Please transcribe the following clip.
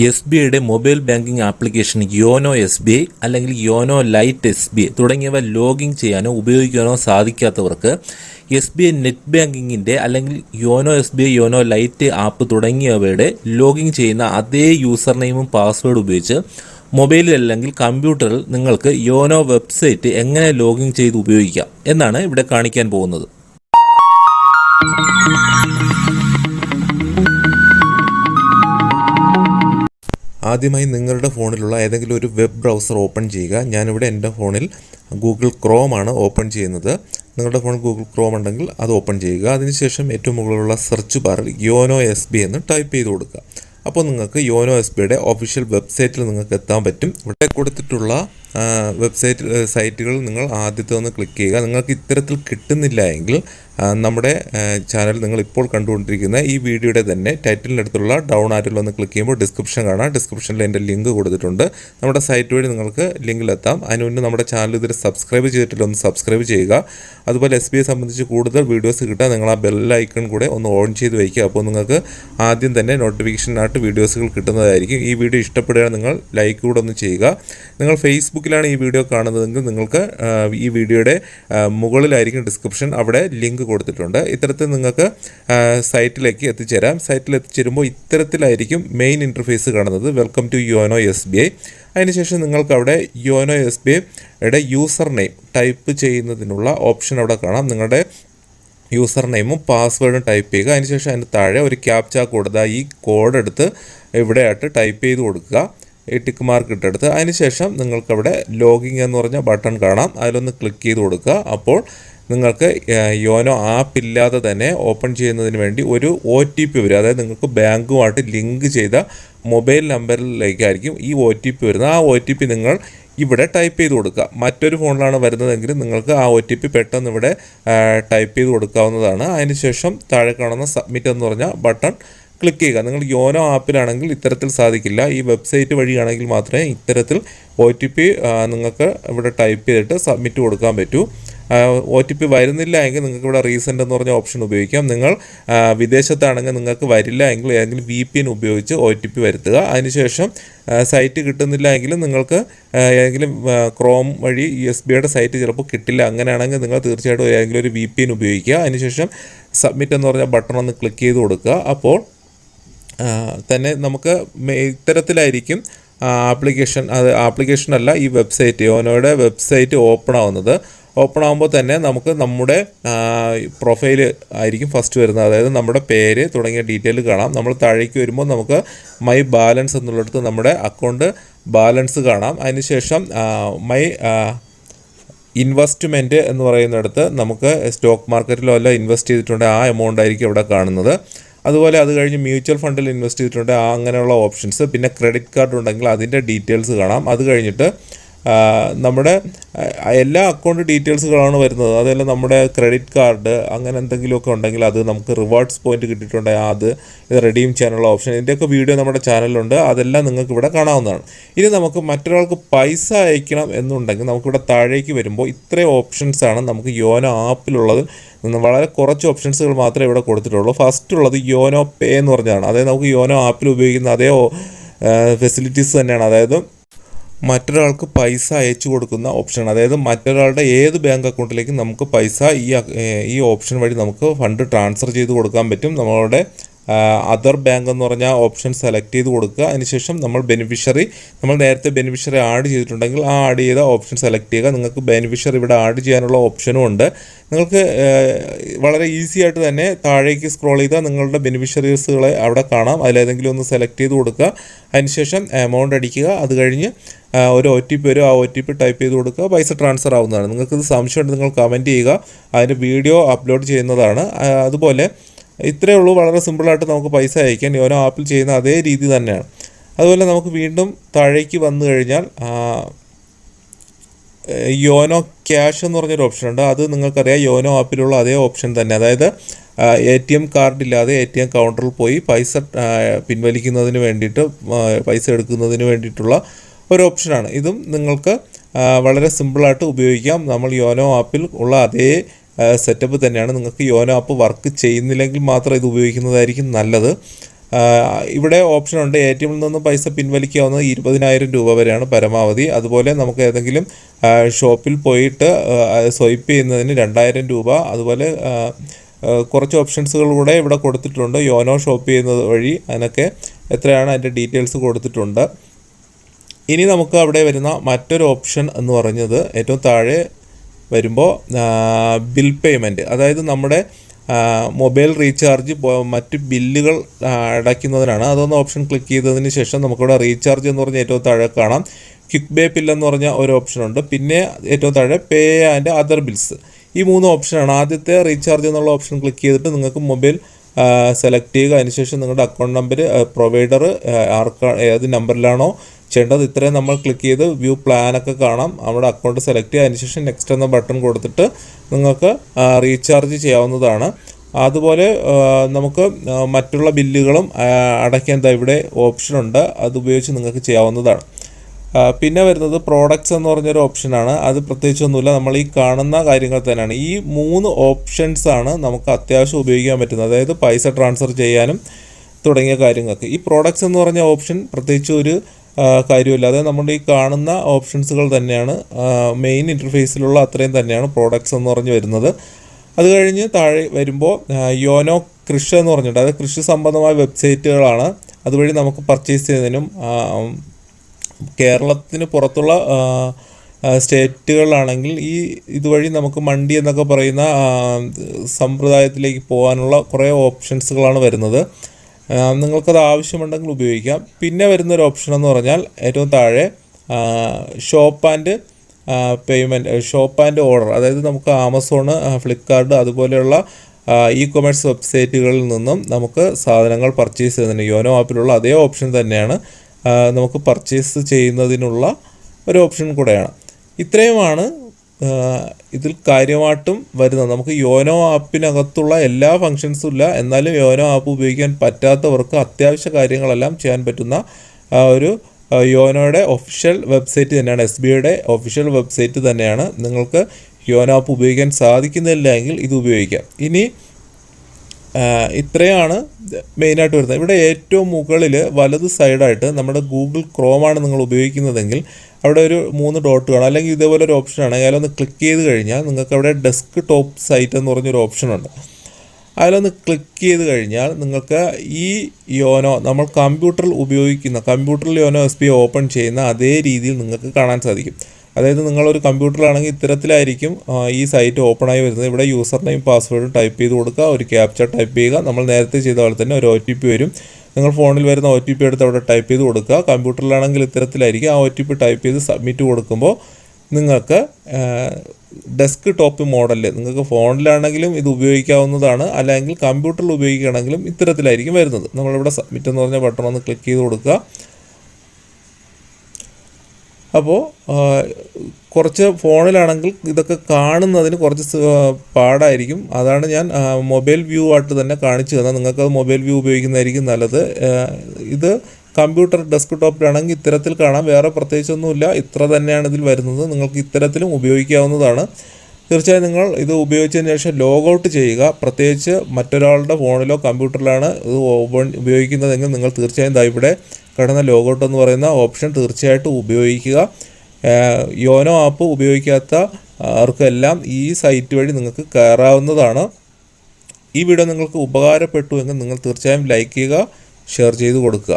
S B ഐയുടെ mobile banking application YONO S B I അല്ലെങ്കിൽ YONO lite S B I തുടങ്ങിയവ login ചെയ്യാനോ ഉപയോഗിക്കാനോ സാധിക്കാത്തവർക്ക് എസ് ബി ഐ നെറ്റ് ബാങ്കിങ്ങിന്റെ അല്ലെങ്കിൽ YONO S B I YONO lite app തുടങ്ങിയവയുടെ ലോഗിൻ ചെയ്യുന്ന അതേ യൂസർ നെയിമും പാസ്വേഡ് ഉപയോഗിച്ച് മൊബൈലിൽ അല്ലെങ്കിൽ കമ്പ്യൂട്ടറിൽ നിങ്ങൾക്ക് യോനോ വെബ്സൈറ്റ് എങ്ങനെ ലോഗിൻ ചെയ്ത് ഉപയോഗിക്കാം എന്നാണ് ഇവിടെ കാണിക്കാൻ പോകുന്നത്. ആദ്യമായി നിങ്ങളുടെ ഫോണിലുള്ള ഏതെങ്കിലും ഒരു വെബ് ബ്രൗസർ ഓപ്പൺ ചെയ്യുക. ഞാനിവിടെ എന്റെ ഫോണിൽ ഗൂഗിൾ ക്രോം ആണ് ഓപ്പൺ ചെയ്യുന്നത്. നിങ്ങളുടെ ഫോണിൽ ഗൂഗിൾ ക്രോം ഉണ്ടെങ്കിൽ അത് ഓപ്പൺ ചെയ്യുക. അതിനുശേഷം ഏറ്റവും മുകളിലുള്ള സെർച്ച് ബാറിൽ യോനോ എസ് ബി എന്ന് ടൈപ്പ് ചെയ്ത് കൊടുക്കുക. അപ്പോൾ നിങ്ങൾക്ക് യോനോ എസ് ബിയുടെ ഒഫീഷ്യൽ വെബ്സൈറ്റിൽ നിങ്ങൾക്ക് എത്താൻ പറ്റും. ഇവിടെ കൊടുത്തിട്ടുള്ള വെബ്സൈറ്റ് സൈറ്റുകൾ നിങ്ങൾ ആദ്യത്തെ ഒന്ന് ക്ലിക്ക് ചെയ്യുക. നിങ്ങൾക്ക് ഇത്തരത്തിൽ കിട്ടുന്നില്ല എങ്കിൽ നമ്മുടെ ചാനൽ നിങ്ങൾ ഇപ്പോൾ കണ്ടുകൊണ്ടിരിക്കുന്ന ഈ വീഡിയോയുടെ തന്നെ ടൈറ്റിലിനടുത്തുള്ള ഡൗൺ ആരിൽ ഒന്ന് ക്ലിക്ക് ചെയ്യുമ്പോൾ ഡിസ്ക്രിപ്ഷൻ കാണാം. ഡിസ്ക്രിപ്ഷനിൽ എന്റെ ലിങ്ക് കൊടുത്തിട്ടുണ്ട്. നമ്മുടെ സൈറ്റ് വഴി നിങ്ങൾക്ക് ലിങ്കിലെത്താം. അതിന് മുന്നേ നമ്മുടെ ചാനൽ ഇതുവരെ സബ്സ്ക്രൈബ് ചെയ്തിട്ടില്ല ഒന്ന് സബ്സ്ക്രൈബ് ചെയ്യുക. അതുപോലെ എസ് ബി സംബന്ധിച്ച് കൂടുതൽ വീഡിയോസ് കിട്ടാൻ നിങ്ങൾ ആ ബെല്ലൈക്കൺ കൂടെ ഒന്ന് ഓൺ ചെയ്ത് വയ്ക്കുക അപ്പോൾ നിങ്ങൾക്ക് ആദ്യം തന്നെ നോട്ടിഫിക്കേഷനായിട്ട് വീഡിയോസുകൾ കിട്ടുന്നതായിരിക്കും. ഈ വീഡിയോ ഇഷ്ടപ്പെടുകയാണെങ്കിൽ നിങ്ങൾ ലൈക്ക് കൂടെ ഒന്ന് ചെയ്യുക. നിങ്ങൾ ഫേസ്ബുക്കിലാണ് ഈ വീഡിയോ കാണുന്നതെങ്കിൽ നിങ്ങൾക്ക് ഈ വീഡിയോയുടെ മുകളിലായിരിക്കും ഡിസ്ക്രിപ്ഷൻ. അവിടെ ലിങ്ക് കൊടുത്തിട്ടുണ്ട്. ഇത്തരത്തിൽ നിങ്ങൾക്ക് സൈറ്റിലേക്ക് എത്തിച്ചേരാം. സൈറ്റിൽ എത്തിച്ചേരുമ്പോൾ ഇത്തരത്തിലായിരിക്കും മെയിൻ ഇന്റർഫേസ് കാണുന്നത്. Welcome to YONO S B I. അതിനുശേഷം നിങ്ങൾക്ക് അവിടെ യോനോ എസ് ബി ഐയുടെ യൂസർ നെയിം ടൈപ്പ് ചെയ്യുന്നതിനുള്ള ഓപ്ഷൻ അവിടെ കാണാം. നിങ്ങളുടെ യൂസർ നെയിമും പാസ്വേഡും ടൈപ്പ് ചെയ്യുക. അതിനുശേഷം അതിന് താഴെ ഒരു ക്യാപ്ച കൊടുത്താൽ ഈ കോഡ് എടുത്ത് ഇവിടെയായിട്ട് ടൈപ്പ് ചെയ്ത് കൊടുക്കുക. ഈ ടിക്ക് മാർക്ക് ഇട്ടെടുത്ത് അതിനുശേഷം നിങ്ങൾക്കവിടെ ലോഗിങ് എന്ന് പറഞ്ഞ ബട്ടൺ കാണാം. അതിലൊന്ന് ക്ലിക്ക് ചെയ്ത് കൊടുക്കുക. അപ്പോൾ നിങ്ങൾക്ക് യോനോ ആപ്പ് ഇല്ലാതെ തന്നെ ഓപ്പൺ ചെയ്യുന്നതിന് വേണ്ടി ഒരു ഒ ടി പി വരും. അതായത് നിങ്ങൾക്ക് ബാങ്കുമായിട്ട് ലിങ്ക് ചെയ്ത മൊബൈൽ നമ്പറിലേക്കായിരിക്കും ഈ ഒ ടി പി വരുന്നത്. ആ ഒ ടി പി നിങ്ങൾ ഇവിടെ ടൈപ്പ് ചെയ്ത് കൊടുക്കുക. മറ്റൊരു ഫോണിലാണ് വരുന്നതെങ്കിൽ നിങ്ങൾക്ക് ആ ഒ ടി പി പെട്ടെന്ന് ഇവിടെ ടൈപ്പ് ചെയ്ത് കൊടുക്കാവുന്നതാണ്. അതിനുശേഷം താഴെ കാണുന്ന സബ്മിറ്റ് എന്ന് പറഞ്ഞ ബട്ടൺ ക്ലിക്ക് ചെയ്യുക. നിങ്ങൾ യോനോ ആപ്പിലാണെങ്കിൽ ഇത്തരത്തിൽ സാധിക്കില്ല. ഈ വെബ്സൈറ്റ് വഴിയാണെങ്കിൽ മാത്രമേ ഇത്തരത്തിൽ ഒ ടി പി നിങ്ങൾക്ക് ഇവിടെ ടൈപ്പ് ചെയ്തിട്ട് സബ്മിറ്റ് കൊടുക്കാൻ പറ്റൂ. ഒ ടി പി വരുന്നില്ല എങ്കിൽ നിങ്ങൾക്ക് ഇവിടെ റീസെന്റ് എന്ന് പറഞ്ഞ ഓപ്ഷൻ ഉപയോഗിക്കാം. നിങ്ങൾ വിദേശത്താണെങ്കിൽ നിങ്ങൾക്ക് വരില്ല എങ്കിൽ ഏതെങ്കിലും വി പി എൻ ഉപയോഗിച്ച് ഒ ടി പി വരുത്തുക. അതിനുശേഷം സൈറ്റ് കിട്ടുന്നില്ല എങ്കിൽ നിങ്ങൾക്ക് ഏതെങ്കിലും ക്രോം വഴി എസ് ബിയുടെ സൈറ്റ് ചിലപ്പോൾ കിട്ടില്ല. അങ്ങനെയാണെങ്കിൽ നിങ്ങൾ തീർച്ചയായിട്ടും ഏതെങ്കിലും ഒരു വി പി എൻ ഉപയോഗിക്കുക. അതിനുശേഷം സബ്മിറ്റ് എന്ന് പറഞ്ഞ ബട്ടൺ ഒന്ന് ക്ലിക്ക് ചെയ്ത് കൊടുക്കുക. അപ്പോൾ തന്നെ നമുക്ക് ഇത്തരത്തിലായിരിക്കും ആപ്ലിക്കേഷൻ അത് ആപ്ലിക്കേഷൻ അല്ല ഈ വെബ്സൈറ്റ് യോനോയുടെ വെബ്സൈറ്റ് ഓപ്പൺ ആവുന്നത്. ഓപ്പൺ ആകുമ്പോൾ തന്നെ നമുക്ക് നമ്മുടെ പ്രൊഫൈൽ ആയിരിക്കും ഫസ്റ്റ് വരുന്നത്. അതായത് നമ്മുടെ പേര് തുടങ്ങിയ ഡീറ്റെയിൽ കാണാം. നമ്മൾ താഴേക്ക് വരുമ്പോൾ നമുക്ക് മൈ ബാലൻസ് എന്നുള്ളിടത്ത് നമ്മുടെ അക്കൗണ്ട് ബാലൻസ് കാണാം. അതിനുശേഷം മൈ ഇൻവെസ്റ്റ്മെന്റ് എന്ന് പറയുന്നിടത്ത് നമുക്ക് സ്റ്റോക്ക് മാർക്കറ്റിലോ അല്ല ഇൻവെസ്റ്റ് ചെയ്തിട്ടുണ്ടെങ്കിൽ ആ എമൗണ്ട് ആയിരിക്കും ഇവിടെ കാണുന്നത്. അതുപോലെ അത് കഴിഞ്ഞ് മ്യൂച്വൽ ഫണ്ടിൽ ഇൻവെസ്റ്റ് ചെയ്തിട്ടുണ്ട്. അങ്ങനെയുള്ള ഓപ്ഷൻസ് പിന്നെ ക്രെഡിറ്റ് കാർഡ് ഉണ്ടെങ്കിൽ അതിന്റെ ഡീറ്റെയിൽസ് കാണാം. അത് കഴിഞ്ഞിട്ട് നമ്മുടെ എല്ലാ അക്കൗണ്ട് ഡീറ്റെയിൽസുകളാണ് വരുന്നത്. അതല്ല നമ്മുടെ ക്രെഡിറ്റ് കാർഡ് അങ്ങനെ എന്തെങ്കിലുമൊക്കെ ഉണ്ടെങ്കിൽ അത് നമുക്ക് റിവാർഡ്സ് പോയിന്റ് കിട്ടിയിട്ടുണ്ടെങ്കിൽ അത് ഇത് റെഡീം ചെയ്യാനുള്ള ഓപ്ഷൻ ഇതിന്റെയൊക്കെ വീഡിയോ നമ്മുടെ ചാനലിലുണ്ട് അതെല്ലാം നിങ്ങൾക്ക് ഇവിടെ കാണാവുന്നതാണ്. ഇനി നമുക്ക് മറ്റൊരാൾക്ക് പൈസ അയക്കണം എന്നുണ്ടെങ്കിൽ നമുക്കിവിടെ താഴേക്ക് വരുമ്പോൾ ഇത്രയും ഓപ്ഷൻസാണ് നമുക്ക് യോനോ ആപ്പിലുള്ളത്. വളരെ കുറച്ച് ഓപ്ഷൻസുകൾ മാത്രമേ ഇവിടെ കൊടുത്തിട്ടുള്ളൂ. ഫസ്റ്റ് ഉള്ളത് യോനോ പേ എന്ന് പറഞ്ഞതാണ്. അതായത് നമുക്ക് യോനോ ആപ്പിൽ ഉപയോഗിക്കുന്ന അതേ ഫെസിലിറ്റീസ് തന്നെയാണ്. അതായത് മറ്റൊരാൾക്ക് പൈസ അയച്ചു കൊടുക്കുന്ന ഓപ്ഷൻ അതായത് മറ്റൊരാളുടെ ഏത് ബാങ്ക് അക്കൗണ്ടിലേക്കും നമുക്ക് പൈസ ഈ ഈ ഓപ്ഷൻ വഴി നമുക്ക് ഫണ്ട് ട്രാൻസ്ഫർ ചെയ്ത് കൊടുക്കാൻ പറ്റും. നമ്മളുടെ അതർ ബാങ്ക് എന്ന് പറഞ്ഞ ഓപ്ഷൻ സെലക്ട് ചെയ്ത് കൊടുക്കുക. അതിനുശേഷം നമ്മൾ ബെനിഫിഷ്യറി നമ്മൾ നേരത്തെ ബെനിഫിഷ്യറി ആഡ് ചെയ്തിട്ടുണ്ടെങ്കിൽ ആ ആഡ് ചെയ്ത ഓപ്ഷൻ സെലക്ട് ചെയ്യുക. നിങ്ങൾക്ക് ബെനിഫിഷ്യറി ഇവിടെ ആഡ് ചെയ്യാനുള്ള ഓപ്ഷനും ഉണ്ട്. നിങ്ങൾക്ക് വളരെ ഈസി ആയിട്ട് തന്നെ താഴേക്ക് സ്ക്രോൾ ചെയ്താൽ നിങ്ങളുടെ ബെനിഫിഷ്യറീസുകളെ അവിടെ കാണാം. അതിലേതെങ്കിലും ഒന്ന് സെലക്ട് ചെയ്ത് കൊടുക്കുക. അതിനുശേഷം എമൗണ്ട് അടിക്കുക. അത് കഴിഞ്ഞ് ഒരു ഒ ടി പി വരും. ആ ഒ ടി പി ടൈപ്പ് ചെയ്ത് കൊടുക്കുക. പൈസ ട്രാൻസ്ഫർ ആവുന്നതാണ്. നിങ്ങൾക്കിത് സംശയമുണ്ട് നിങ്ങൾ കമന്റ് ചെയ്യുക. അതിന്റെ വീഡിയോ അപ്ലോഡ് ചെയ്യുന്നതാണ്. അതുപോലെ ഇത്രയേ ഉള്ളൂ. വളരെ സിമ്പിളായിട്ട് നമുക്ക് പൈസ അയക്കാൻ യോനോ ആപ്പിൽ ചെയ്യുന്ന അതേ രീതി തന്നെയാണ്. അതുപോലെ നമുക്ക് വീണ്ടും താഴേക്ക് വന്നു കഴിഞ്ഞാൽ യോനോ ക്യാഷ് എന്ന് പറഞ്ഞൊരു ഓപ്ഷൻ ഉണ്ട്. അത് നിങ്ങൾക്കറിയാം. യോനോ ആപ്പിലുള്ള അതേ ഓപ്ഷൻ തന്നെ. അതായത് എ ടി എം കാർഡ് ഇല്ലാതെ എ ടി എം കൗണ്ടറിൽ പോയി പൈസ പിൻവലിക്കുന്നതിന് വേണ്ടിയിട്ട് പൈസ എടുക്കുന്നതിന് വേണ്ടിയിട്ടുള്ള ഒരു ഓപ്ഷനാണ് ഇതും നിങ്ങൾക്ക് വളരെ സിമ്പിളായിട്ട് ഉപയോഗിക്കാം. നമ്മൾ യോനോ ആപ്പിൽ ഉള്ള അതേ സെറ്റപ്പ് തന്നെയാണ്. നിങ്ങൾക്ക് യോനോ ആപ്പ് വർക്ക് ചെയ്യുന്നില്ലെങ്കിൽ മാത്രം ഇത് ഉപയോഗിക്കുന്നതായിരിക്കും നല്ലത്. ഇവിടെ ഓപ്ഷൻ ഉണ്ട്. എ ടി എമ്മിൽ നിന്ന് പൈസ പിൻവലിക്കാവുന്നത് ഇരുപതിനായിരം രൂപ വരെയാണ് പരമാവധി. അതുപോലെ നമുക്ക് ഏതെങ്കിലും ഷോപ്പിൽ പോയിട്ട് സ്വൈപ്പ് ചെയ്യുന്നതിന് രണ്ടായിരം രൂപ. അതുപോലെ കുറച്ച് ഓപ്ഷൻസുകൾ കൂടെ ഇവിടെ കൊടുത്തിട്ടുണ്ട്. യോനോ ഷോപ്പ് ചെയ്യുന്നത് വഴി അതിനൊക്കെ എത്രയാണ് അതിന്റെ ഡീറ്റെയിൽസ് കൊടുത്തിട്ടുണ്ട്. ഇനി നമുക്ക് അവിടെ വരുന്ന മറ്റൊരു ഓപ്ഷൻ എന്ന് പറഞ്ഞത് ഏറ്റവും താഴെ വരുമ്പോൾ ബിൽ പേയ്മെന്റ് അതായത് നമ്മുടെ മൊബൈൽ റീചാർജ് മറ്റ് ബില്ലുകൾ അടയ്ക്കുന്നതിനാണ്. അതൊന്ന് ഓപ്ഷൻ ക്ലിക്ക് ചെയ്തതിന് ശേഷം നമുക്കിവിടെ റീചാർജ് എന്ന് പറഞ്ഞ ഏറ്റവും താഴെ കാണാം. ക്വിക്ക് ബേ ബിൽ എന്ന് പറഞ്ഞ ഒരു ഓപ്ഷനുണ്ട് പിന്നെ ഏറ്റവും താഴെ പേ ആൻഡ് അതർ ബിൽസ് ഈ മൂന്ന് ഓപ്ഷനാണ് ആദ്യത്തെ റീചാർജ് എന്നുള്ള ഓപ്ഷൻ ക്ലിക്ക് ചെയ്തിട്ട് നിങ്ങൾക്ക് മൊബൈൽ സെലക്ട് ചെയ്യുക. അതിനുശേഷം നിങ്ങളുടെ അക്കൗണ്ട് നമ്പർ പ്രൊവൈഡർ ആർക്കാ ഏത് നമ്പറിലാണോ ചെയ്യേണ്ടത് ഇത്രയും നമ്മൾ ക്ലിക്ക് ചെയ്ത് വ്യൂ പ്ലാനൊക്കെ കാണാം. നമ്മുടെ അക്കൗണ്ട് സെലക്ട് ചെയ്യുക. അതിനുശേഷം നെക്സ്റ്റ് എന്ന ബട്ടൺ കൊടുത്തിട്ട് നിങ്ങൾക്ക് റീചാർജ് ചെയ്യാവുന്നതാണ്. അതുപോലെ നമുക്ക് മറ്റുള്ള ബില്ലുകളും അടയ്ക്കേണ്ട ഓപ്ഷൻ ഇവിടെ ഓപ്ഷനുണ്ട് അത് ഉപയോഗിച്ച് നിങ്ങൾക്ക് ചെയ്യാവുന്നതാണ്. പിന്നെ വരുന്നത് പ്രോഡക്ട്സ് എന്ന് പറഞ്ഞൊരു ഓപ്ഷനാണ് അത് പ്രത്യേകിച്ചൊന്നുമില്ല. നമ്മൾ ഈ കാണുന്ന കാര്യങ്ങൾ തന്നെയാണ്. ഈ മൂന്ന് ഓപ്ഷൻസ് ആണ് നമുക്ക് അത്യാവശ്യം ഉപയോഗിക്കാൻ പറ്റുന്നത്. അതായത് പൈസ ട്രാൻസ്ഫർ ചെയ്യാനും തുടങ്ങിയ കാര്യങ്ങൾക്ക്. ഈ പ്രോഡക്ട്സ് എന്ന് പറഞ്ഞ ഓപ്ഷൻ പ്രത്യേകിച്ച് ഒരു കാര്യമില്ല അതായത് നമ്മൾ ഈ കാണുന്ന ഓപ്ഷൻസുകൾ തന്നെയാണ്. മെയിൻ ഇന്റർഫേസിലുള്ള അത്രയും തന്നെയാണ് പ്രോഡക്ട്സ് എന്ന് പറഞ്ഞ് വരുന്നത്. അത് കഴിഞ്ഞ് താഴെ വരുമ്പോൾ യോനോ കൃഷി എന്ന് പറഞ്ഞിട്ട് അതായത് കൃഷി സംബന്ധമായ വെബ്സൈറ്റുകളാണ് അതുവഴി നമുക്ക് പർച്ചേസ് ചെയ്യുന്നതിനും കേരളത്തിന് പുറത്തുള്ള സ്റ്റേറ്റുകളിലാണെങ്കിൽ ഈ ഇതുവഴി നമുക്ക് മണ്ടി എന്നൊക്കെ പറയുന്ന സമ്പ്രദായത്തിലേക്ക് പോകാനുള്ള കുറേ ഓപ്ഷൻസുകളാണ് വരുന്നത്. നിങ്ങൾക്കത് ആവശ്യമുണ്ടെങ്കിൽ ഉപയോഗിക്കാം. പിന്നെ വരുന്ന ഒരു ഓപ്ഷൻ എന്ന് പറഞ്ഞാൽ ഏറ്റവും താഴെ shop and payment shop and order. അതായത് നമുക്ക് ആമസോൺ ഫ്ലിപ്കാർട്ട് അതുപോലെയുള്ള ഇ കൊമേഴ്സ് വെബ്സൈറ്റുകളിൽ നിന്നും നമുക്ക് സാധനങ്ങൾ പർച്ചേസ് ചെയ്യുന്നുണ്ട് യോനോ ആപ്പിലുള്ള അതേ ഓപ്ഷൻ തന്നെയാണ്. നമുക്ക് പർച്ചേസ് ചെയ്യുന്നതിനുള്ള ഒരു ഓപ്ഷൻ കൂടെയാണ്. ഇത്രയുമാണ് ഇതിൽ കാര്യമായിട്ടും വരുന്നത്. നമുക്ക് യോനോ ആപ്പിനകത്തുള്ള എല്ലാ ഫങ്ഷൻസും ഇല്ല. എന്നാലും യോനോ ആപ്പ് ഉപയോഗിക്കാൻ പറ്റാത്തവർക്ക് അത്യാവശ്യ കാര്യങ്ങളെല്ലാം ചെയ്യാൻ പറ്റുന്ന ഒരു യോനോയുടെ ഒഫീഷ്യൽ വെബ്സൈറ്റ് തന്നെയാണ്. എസ് ഒഫീഷ്യൽ വെബ്സൈറ്റ് തന്നെയാണ്. നിങ്ങൾക്ക് യോനോ ആപ്പ് ഉപയോഗിക്കാൻ സാധിക്കുന്നില്ല എങ്കിൽ ഇത് ഉപയോഗിക്കാം. ഇനി ഇത്രയാണ് മെയിനായിട്ട് വരുന്നത്. ഇവിടെ ഏറ്റവും മുകളിൽ വലത് സൈഡായിട്ട് നമ്മുടെ ഗൂഗിൾ ക്രോമാണ് നിങ്ങൾ ഉപയോഗിക്കുന്നതെങ്കിൽ അവിടെ ഒരു മൂന്ന് ഡോട്ട് കാണാം. അല്ലെങ്കിൽ ഇതേപോലെ ഒരു ഓപ്ഷൻ ആണ്. അതിലൊന്ന് ക്ലിക്ക് ചെയ്ത് കഴിഞ്ഞാൽ നിങ്ങൾക്ക് അവിടെ ഡെസ്ക് ടോപ്പ് സൈറ്റ് എന്ന് പറഞ്ഞൊരു ഓപ്ഷനുണ്ട് അതിലൊന്ന് ക്ലിക്ക് ചെയ്ത് കഴിഞ്ഞാൽ നിങ്ങൾക്ക് ഈ യോനോ നമ്മൾ കമ്പ്യൂട്ടറിൽ ഉപയോഗിക്കുന്ന കമ്പ്യൂട്ടറിൽ യോനോ എസ് ഓപ്പൺ ചെയ്യുന്ന അതേ രീതിയിൽ നിങ്ങൾക്ക് കാണാൻ സാധിക്കും. അതായത് നിങ്ങളൊരു കമ്പ്യൂട്ടറിലാണെങ്കിൽ ഇത്തരത്തിലായിരിക്കും ഈ സൈറ്റ് ഓപ്പൺ ആയി വരുന്നത്. ഇവിടെ യൂസർ നെയിം പാസ്വേഡ് ടൈപ്പ് ചെയ്ത് കൊടുക്കുക ഒരു ക്യാപ്ചർ ടൈപ്പ് ചെയ്യുക. നമ്മൾ നേരത്തെ ചെയ്ത പോലെ തന്നെ ഒരു ഒ ടി പി വരും. നിങ്ങൾ ഫോണിൽ വരുന്ന ഒ ടി പി എടുത്ത് അവിടെ ടൈപ്പ് ചെയ്ത് കൊടുക്കുക. കമ്പ്യൂട്ടറിലാണെങ്കിൽ ഇത്തരത്തിലായിരിക്കും ആ ഒ ടി പി ടൈപ്പ് ചെയ്ത് സബ്മിറ്റ് കൊടുക്കുമ്പോൾ നിങ്ങൾക്ക് ഡെസ്ക് ടോപ്പ് മോഡലിൽ നിങ്ങൾക്ക് ഫോണിലാണെങ്കിലും ഇത് ഉപയോഗിക്കാവുന്നതാണ്. അല്ലെങ്കിൽ കമ്പ്യൂട്ടറിൽ ഉപയോഗിക്കുകയാണെങ്കിലും ഇത്തരത്തിലായിരിക്കും വരുന്നത്. നമ്മളിവിടെ സബ്മിറ്റ് എന്ന് പറഞ്ഞ ബട്ടൺ ഒന്ന് ക്ലിക്ക് ചെയ്ത് കൊടുക്കുക. അപ്പോൾ കുറച്ച് ഫോണിലാണെങ്കിൽ ഇതൊക്കെ കാണുന്നതിന് കുറച്ച് പാടായിരിക്കും. അതാണ് ഞാൻ മൊബൈൽ വ്യൂ ആയിട്ട് തന്നെ കാണിച്ചു തന്നത്. നിങ്ങൾക്കത് മൊബൈൽ വ്യൂ ഉപയോഗിക്കുന്നതായിരിക്കും നല്ലത്. ഇത് കമ്പ്യൂട്ടർ ഡെസ്ക് ടോപ്പിലാണെങ്കിൽ ഇത്തരത്തിൽ കാണാം. വേറെ പ്രത്യേകിച്ചൊന്നുമില്ല. ഇത്ര തന്നെയാണ് ഇതിൽ വരുന്നത്. നിങ്ങൾക്ക് ഇത്തരത്തിലും ഉപയോഗിക്കാവുന്നതാണ്. തീർച്ചയായും നിങ്ങൾ ഇത് ഉപയോഗിച്ചതിന് ശേഷം ലോഗ് ഔട്ട് ചെയ്യുക. പ്രത്യേകിച്ച് മറ്റൊരാളുടെ ഫോണിലോ കമ്പ്യൂട്ടറിലാണ് ഇത് ഓപ്പൺ ഉപയോഗിക്കുന്നതെങ്കിൽ നിങ്ങൾ തീർച്ചയായും ദാ ഇവിടെ കിടന്ന ലോഗ് ഔട്ട് എന്ന് പറയുന്ന ഓപ്ഷൻ തീർച്ചയായിട്ടും ഉപയോഗിക്കുക. യോനോ ആപ്പ് ഉപയോഗിക്കാത്ത ആർക്കെല്ലാം ഈ സൈറ്റ് വഴി നിങ്ങൾക്ക് കയറാവുന്നതാണ്. ഈ വീഡിയോ നിങ്ങൾക്ക് ഉപകാരപ്പെട്ടു എങ്കിൽ നിങ്ങൾ തീർച്ചയായും ലൈക്ക് ചെയ്യുക ഷെയർ ചെയ്ത് കൊടുക്കുക.